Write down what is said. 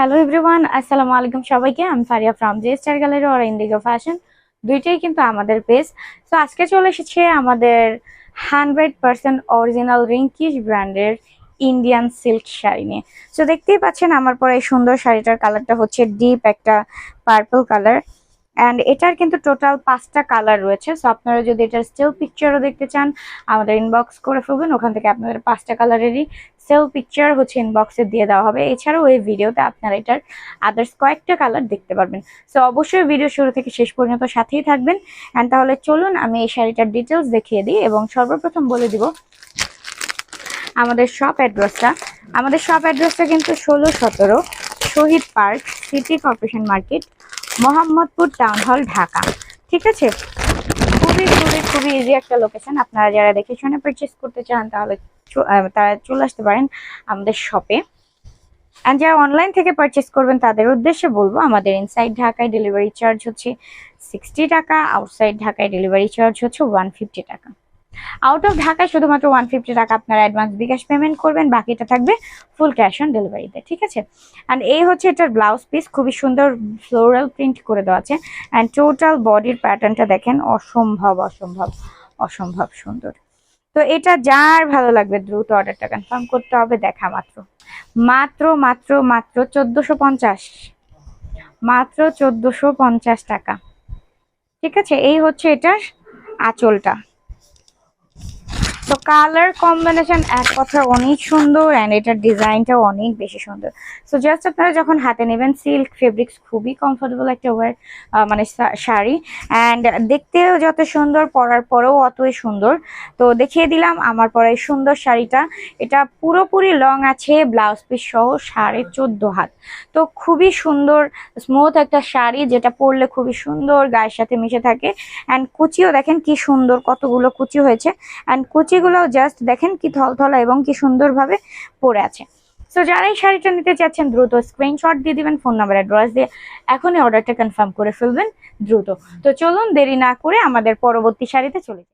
Hello everyone আসসালামু আলাইকুম সবাইকে। আমি Faria from J star gallery or Indigo fashion দুইটাই কিন্তু আমাদের পেজ তো আজকে চলে এসেছে আমাদের হান্ড্রেড পার্সেন্ট অরিজিনাল রিঙ্কিশ ব্র্যান্ডের ইন্ডিয়ান সিল্ক শাড়ি নিয়ে। তো দেখতেই পাচ্ছেন আমার পরে এই সুন্দর শাড়িটার কালারটা হচ্ছে ডিপ একটা পার্পল কালার অ্যান্ড এটার কিন্তু টোটাল পাঁচটা কালার রয়েছে সো আপনারা যদি এটার স্টিল পিকচারও দেখতে চান, আমাদের ইনবক্স করে ফেলবেন, ওখান থেকে আপনাদের পাঁচটা কালারেরই সেল পিকচার হচ্ছে ইনবক্সে দিয়ে দেওয়া হবে। এছাড়াও এই ভিডিওতে আপনারা এটার আদার্স কয়েকটা কালার দেখতে পারবেন। সো অবশ্যই ভিডিও শুরু থেকে শেষ পর্যন্ত সাথেই থাকবেন। অ্যান্ড তাহলে চলুন আমি এই শাড়িটার ডিটেলস দেখিয়ে দিই, এবং সর্বপ্রথম বলে দিব আমাদের শপ অ্যাড্রেসটা আমাদের শপ অ্যাড্রেসটা কিন্তু ষোলো সতেরো Shahid park city corporation market Mohammadpur town hall Dhaka. ঠিক আছে? খুবই খুবই খুবই ইজি একটা লোকেশন আপনারা যারা দেখে শুনে পারচেস করতে চান, তাহলে তারা চলে আসতে পারেন আমাদের শপে অ্যান্ড যারা অনলাইন থেকে পারচেস করবেন, তাদের উদ্দেশ্যে বলব, আমাদের ইনসাইড ঢাকায় ডেলিভারি চার্জ হচ্ছে সিক্সটি টাকা আউটসাইড ঢাকায় ডেলিভারি চার্জ হচ্ছে one fifty taka. Out of ঢাকায় শুধুমাত্র ওয়ান ফিফটি টাকা আপনারা অ্যাডভান্স বিকাশ পেমেন্ট করবেন, বাকিটা থাকবে ফুল ক্যাশ অন ডেলিভারিতে ঠিক আছে? অ্যান্ড এই হচ্ছে এটার ব্লাউজ পিস খুবই সুন্দর ফ্লোরাল প্রিন্ট করে দেওয়া আছে। অ্যান্ড টোটাল বডির প্যাটার্নটা দেখেন, অসম্ভব অসম্ভব অসম্ভব সুন্দর। তো এটা যার ভালো লাগবে, দ্রুত অর্ডারটা কনফার্ম করতে হবে, দেখা মাত্র। মাত্র মাত্র মাত্র চোদ্দোশো পঞ্চাশ। মাত্র চোদ্দোশো পঞ্চাশ টাকা। ঠিক আছে? এই হচ্ছে এটার আঁচলটা। তো কালার কম্বিনেশন এক কথা অনেক সুন্দর অ্যান্ড এটার ডিজাইনটাও অনেক বেশি সুন্দর। সো জাস্ট আপনারা যখন হাতে নেবেন সিল্ক ফেব্রিক্স খুবই কমফোর্টেবল একটা ওয়ার মানে শাড়ি। অ্যান্ড দেখতেও যত সুন্দর, পরার পরেও অতই সুন্দর। তো দেখিয়ে দিলাম আমার পরে সুন্দর শাড়িটা। এটা পুরোপুরি লং আছে ব্লাউজ পিস সহ সাড়ে চোদ্দ হাত। তো খুবই সুন্দর স্মুথ একটা শাড়ি যেটা পরলে খুবই সুন্দর, গায়ের সাথে মিশে থাকে। অ্যান্ড কুচিও দেখেন কি সুন্দর, কতগুলো কুচি হয়েছে। অ্যান্ড কুচিগুলো জাস্ট দেখেন কি থলথলা এবং কি সুন্দরভাবে পরে আছে। সো যারা এই শাড়িটা নিতে চাচ্ছেন, দ্রুত স্ক্রিনশট দিয়ে দিবেন ফোন নাম্বার অ্যাড্রেস দিয়ে এখনই অর্ডারটা কনফার্ম করে ফেলবেন, দ্রুত। তো চলুন দেরি না করে আমাদের পরবর্তী শাড়িতে চলে